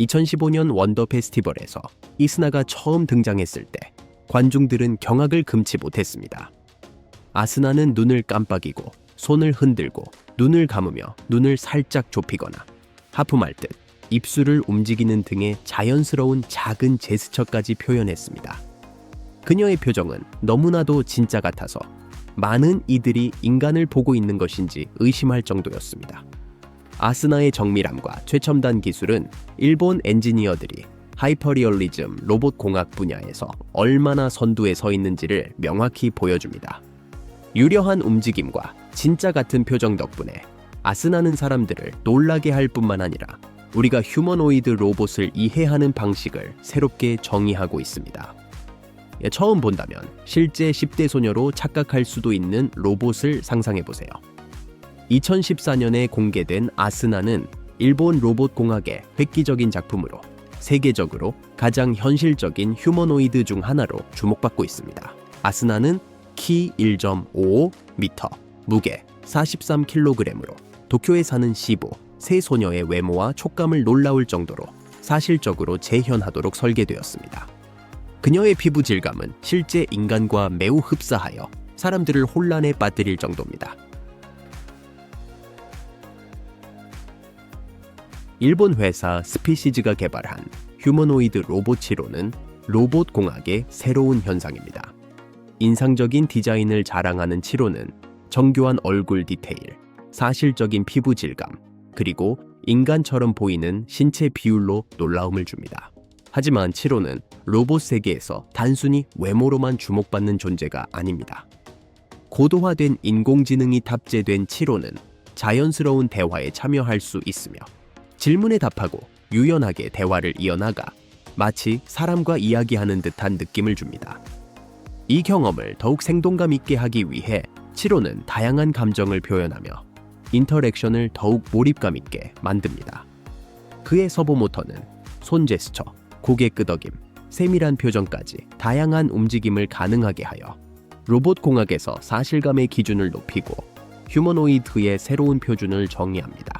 2015년 원더 페스티벌에서 이스나가 처음 등장했을 때 관중들은 경악을 금치 못했습니다. 아스나는 눈을 깜빡이고 손을 흔들고 눈을 감으며 눈을 살짝 좁히거나 하품할 듯 입술을 움직이는 등의 자연스러운 작은 제스처까지 표현했습니다. 그녀의 표정은 너무나도 진짜 같아서 많은 이들이 인간을 보고 있는 것인지 의심할 정도였습니다. 아스나의 정밀함과 최첨단 기술은 일본 엔지니어들이 하이퍼리얼리즘 로봇 공학 분야에서 얼마나 선두에 서 있는지를 명확히 보여줍니다. 유려한 움직임과 진짜 같은 표정 덕분에 아스나는 사람들을 놀라게 할 뿐만 아니라 우리가 휴머노이드 로봇을 이해하는 방식을 새롭게 정의하고 있습니다. 예, 처음 본다면 실제 10대 소녀로 착각할 수도 있는 로봇을 상상해 보세요. 2014년에 공개된 아스나는 일본 로봇 공학의 획기적인 작품으로 세계적으로 가장 현실적인 휴머노이드 중 하나로 주목받고 있습니다. 아스나는 키 1.55m, 무게 43kg으로 도쿄에 사는 시부, 세 소녀의 외모와 촉감을 놀라울 정도로 사실적으로 재현하도록 설계되었습니다. 그녀의 피부 질감은 실제 인간과 매우 흡사하여 사람들을 혼란에 빠뜨릴 정도입니다. 일본 회사 스피시즈가 개발한 휴머노이드 로봇 치로는 로봇 공학의 새로운 현상입니다. 인상적인 디자인을 자랑하는 치로는 정교한 얼굴 디테일, 사실적인 피부 질감, 그리고 인간처럼 보이는 신체 비율로 놀라움을 줍니다. 하지만 치로는 로봇 세계에서 단순히 외모로만 주목받는 존재가 아닙니다. 고도화된 인공지능이 탑재된 치로는 자연스러운 대화에 참여할 수 있으며 질문에 답하고 유연하게 대화를 이어나가 마치 사람과 이야기하는 듯한 느낌을 줍니다. 이 경험을 더욱 생동감 있게 하기 위해 치로는 다양한 감정을 표현하며 인터랙션을 더욱 몰입감 있게 만듭니다. 그의 서버 모터는 손 제스처, 고개 끄덕임, 세밀한 표정까지 다양한 움직임을 가능하게 하여 로봇 공학에서 사실감의 기준을 높이고 휴머노이드의 새로운 표준을 정의합니다.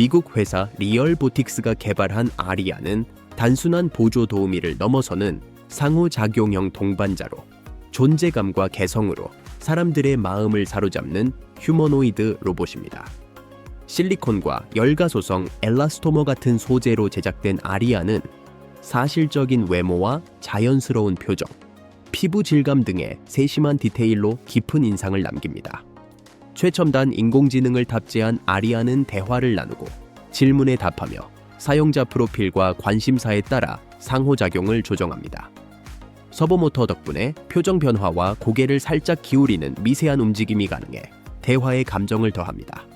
미국 회사 리얼 보틱스가 개발한 아리아는 단순한 보조 도우미를 넘어서는 상호작용형 동반자로 존재감과 개성으로 사람들의 마음을 사로잡는 휴머노이드 로봇입니다. 실리콘과 열가소성 엘라스토머 같은 소재로 제작된 아리아는 사실적인 외모와 자연스러운 표정, 피부 질감 등의 세심한 디테일로 깊은 인상을 남깁니다. 최첨단 인공지능을 탑재한 아리아는 대화를 나누고 질문에 답하며 사용자 프로필과 관심사에 따라 상호작용을 조정합니다. 서버모터 덕분에 표정 변화와 고개를 살짝 기울이는 미세한 움직임이 가능해 대화의 감정을 더합니다.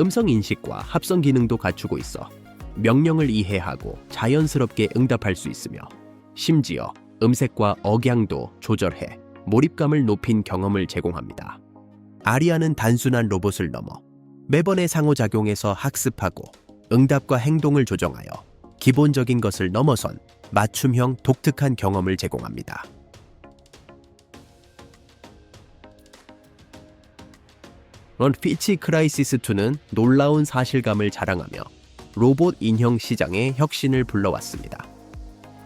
음성 인식과 합성 기능도 갖추고 있어 명령을 이해하고 자연스럽게 응답할 수 있으며 심지어 음색과 억양도 조절해 몰입감을 높인 경험을 제공합니다. 아리아는 단순한 로봇을 넘어 매번의 상호작용에서 학습하고 응답과 행동을 조정하여 기본적인 것을 넘어선 맞춤형 독특한 경험을 제공합니다. 런피치 크라이시스 2는 놀라운 사실감을 자랑하며 로봇 인형 시장의 혁신을 불러왔습니다.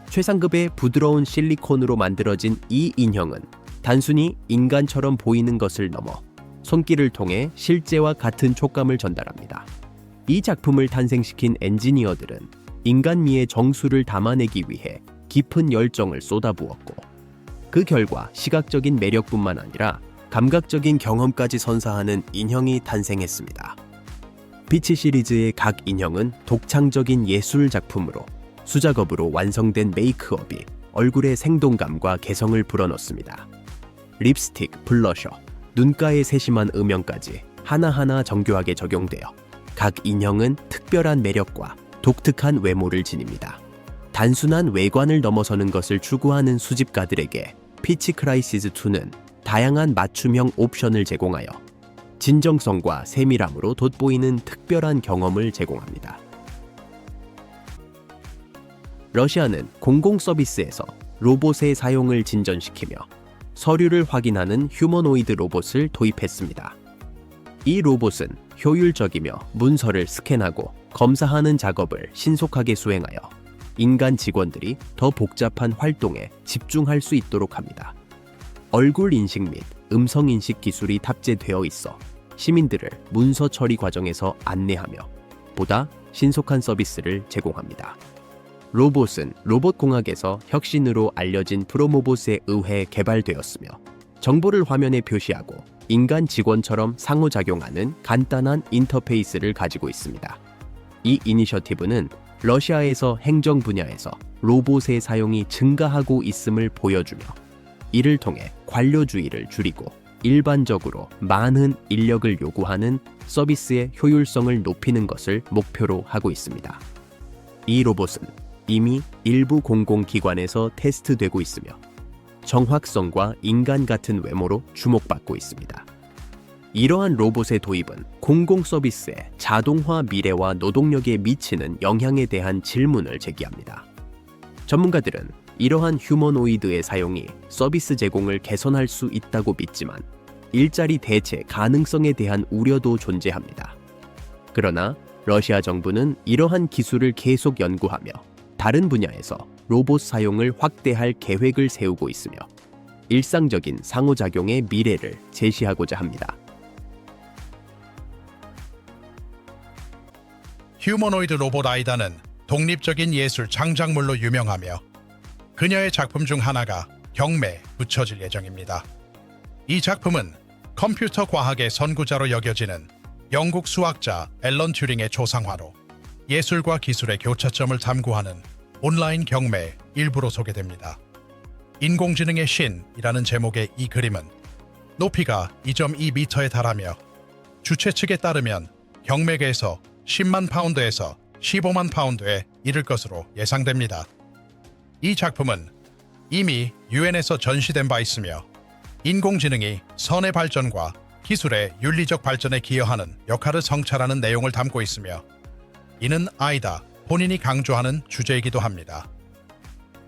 최상급의 부드러운 실리콘으로 만들어진 이 인형은 단순히 인간처럼 보이는 것을 넘어 손길을 통해 실제와 같은 촉감을 전달합니다. 이 작품을 탄생시킨 엔지니어들은 인간미의 정수를 담아내기 위해 깊은 열정을 쏟아부었고 그 결과 시각적인 매력뿐만 아니라 감각적인 경험까지 선사하는 인형이 탄생했습니다. 피치 시리즈의 각 인형은 독창적인 예술 작품으로 수작업으로 완성된 메이크업이 얼굴의 생동감과 개성을 불어넣습니다. 립스틱, 블러셔, 눈가의 세심한 음영까지 하나하나 정교하게 적용되어 각 인형은 특별한 매력과 독특한 외모를 지닙니다. 단순한 외관을 넘어서는 것을 추구하는 수집가들에게 피치 크라이시스 2는 다양한 맞춤형 옵션을 제공하여 진정성과 세밀함으로 돋보이는 특별한 경험을 제공합니다. 러시아는 공공 서비스에서 로봇의 사용을 진전시키며 서류를 확인하는 휴머노이드 로봇을 도입했습니다. 이 로봇은 효율적이며 문서를 스캔하고 검사하는 작업을 신속하게 수행하여 인간 직원들이 더 복잡한 활동에 집중할 수 있도록 합니다. 얼굴 인식 및 음성 인식 기술이 탑재되어 있어 시민들을 문서 처리 과정에서 안내하며 보다 신속한 서비스를 제공합니다. 로봇은 로봇공학에서 혁신으로 알려진 프로모봇에 의해 개발되었으며 정보를 화면에 표시하고 인간 직원처럼 상호작용하는 간단한 인터페이스를 가지고 있습니다. 이 이니셔티브는 러시아에서 행정 분야에서 로봇의 사용이 증가하고 있음을 보여주며 이를 통해 관료주의를 줄이고 일반적으로 많은 인력을 요구하는 서비스의 효율성을 높이는 것을 목표로 하고 있습니다. 이 로봇은 이미 일부 공공기관에서 테스트되고 있으며 정확성과 인간 같은 외모로 주목받고 있습니다. 이러한 로봇의 도입은 공공 서비스의 자동화 미래와 노동력에 미치는 영향에 대한 질문을 제기합니다. 전문가들은 이러한 휴머노이드의 사용이 서비스 제공을 개선할 수 있다고 믿지만 일자리 대체 가능성에 대한 우려도 존재합니다. 그러나 러시아 정부는 이러한 기술을 계속 연구하며 다른 분야에서 로봇 사용을 확대할 계획을 세우고 있으며 일상적인 상호작용의 미래를 제시하고자 합니다. 휴머노이드 로봇 아이다는 독립적인 예술 창작물로 유명하며 그녀의 작품 중 하나가 경매에 붙여질 예정입니다. 이 작품은 컴퓨터 과학의 선구자로 여겨지는 영국 수학자 앨런 튜링의 조상화로 예술과 기술의 교차점을 탐구하는 온라인 경매의 일부로 소개됩니다. 인공지능의 신이라는 제목의 이 그림은 높이가 2.2m에 달하며 주최 측에 따르면 경매계에서 10만 파운드에서 15만 파운드에 이를 것으로 예상됩니다. 이 작품은 이미 유엔에서 전시된 바 있으며 인공지능이 선의 발전과 기술의 윤리적 발전에 기여하는 역할을 성찰하는 내용을 담고 있으며 이는 아이다 본인이 강조하는 주제이기도 합니다.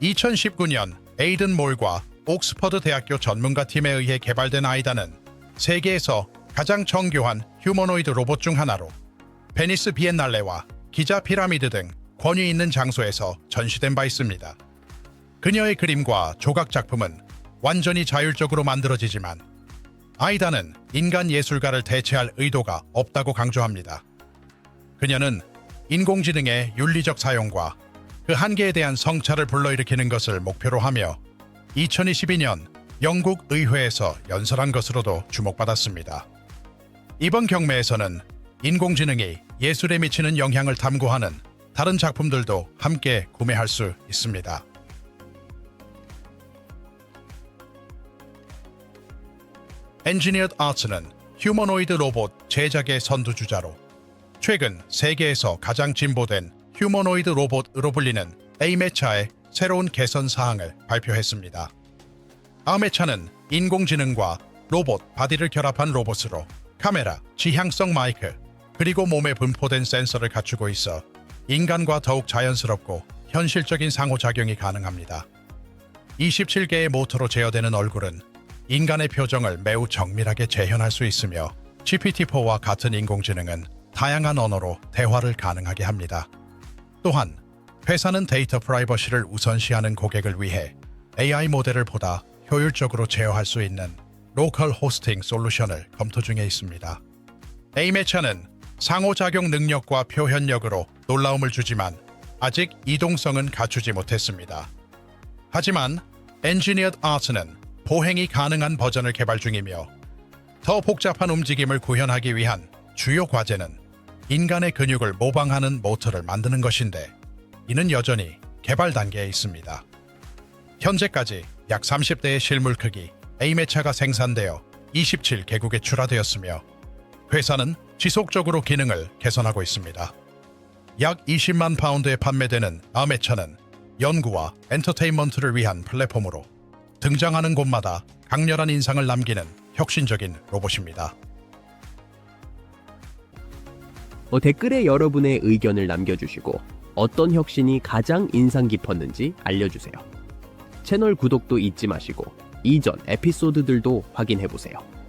2019년 에이든 몰과 옥스퍼드 대학교 전문가 팀에 의해 개발된 아이다는 세계에서 가장 정교한 휴머노이드 로봇 중 하나로 베니스 비엔날레와 기자 피라미드 등 권위 있는 장소에서 전시된 바 있습니다. 그녀의 그림과 조각 작품은 완전히 자율적으로 만들어지지만 아이다는 인간 예술가를 대체할 의도가 없다고 강조합니다. 그녀는 인공지능의 윤리적 사용과 그 한계에 대한 성찰을 불러일으키는 것을 목표로 하며 2022년 영국 의회에서 연설한 것으로도 주목받았습니다. 이번 경매에서는 인공지능이 예술에 미치는 영향을 탐구하는 다른 작품들도 함께 구매할 수 있습니다. 엔지니어드 아츠는 휴머노이드 로봇 제작의 선두주자로 최근 세계에서 가장 진보된 휴머노이드 로봇으로 불리는 A매차의 새로운 개선 사항을 발표했습니다. 아메차는 인공지능과 로봇 바디를 결합한 로봇으로 카메라, 지향성 마이크, 그리고 몸에 분포된 센서를 갖추고 있어 인간과 더욱 자연스럽고 현실적인 상호작용이 가능합니다. 27개의 모터로 제어되는 얼굴은 인간의 표정을 매우 정밀하게 재현할 수 있으며 GPT-4와 같은 인공지능은 다양한 언어로 대화를 가능하게 합니다. 또한 회사는 데이터 프라이버시를 우선시하는 고객을 위해 AI 모델을 보다 효율적으로 제어할 수 있는 로컬 호스팅 솔루션을 검토 중에 있습니다. A매차는 상호작용 능력과 표현력으로 놀라움을 주지만 아직 이동성은 갖추지 못했습니다. 하지만 엔지니어드 아츠는 보행이 가능한 버전을 개발 중이며 더 복잡한 움직임을 구현하기 위한 주요 과제는 인간의 근육을 모방하는 모터를 만드는 것인데 이는 여전히 개발 단계에 있습니다. 현재까지 약 30대의 실물 크기 A매차가 생산되어 27개국에 출하되었으며 회사는 지속적으로 기능을 개선하고 있습니다. 약 20만 파운드에 판매되는 아메차는 연구와 엔터테인먼트를 위한 플랫폼으로 등장하는 곳마다 강렬한 인상을 남기는 혁신적인 로봇입니다. 댓글에 여러분의 의견을 남겨주시고 어떤 혁신이 가장 인상 깊었는지 알려주세요. 채널 구독도 잊지 마시고 이전 에피소드들도 확인해보세요.